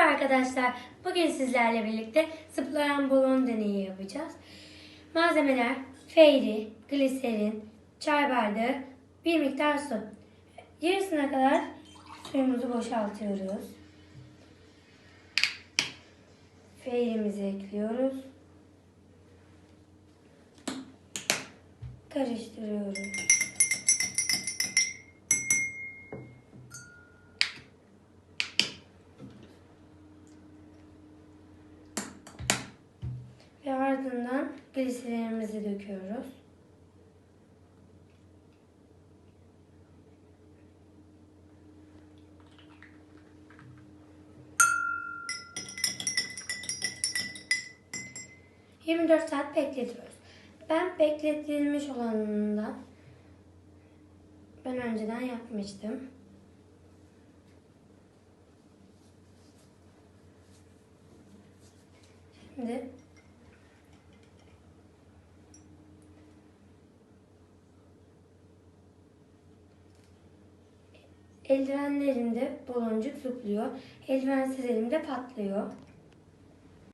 arkadaşlar. Bugün sizlerle birlikte zıplayan balon deneyi yapacağız. Malzemeler feyri, gliserin, çay bardağı, bir miktar su. Yarısına kadar suyumuzu boşaltıyoruz. Feyrimizi ekliyoruz. Karıştırıyoruz. Ardından gliserlerimizi döküyoruz. ...24 saat bekletiyoruz. Ben bekletilmiş olanından... ...ben önceden yapmıştım. Şimdi Eldivenlerimde baloncuk zıplıyor. Eldivensiz elimde patlıyor.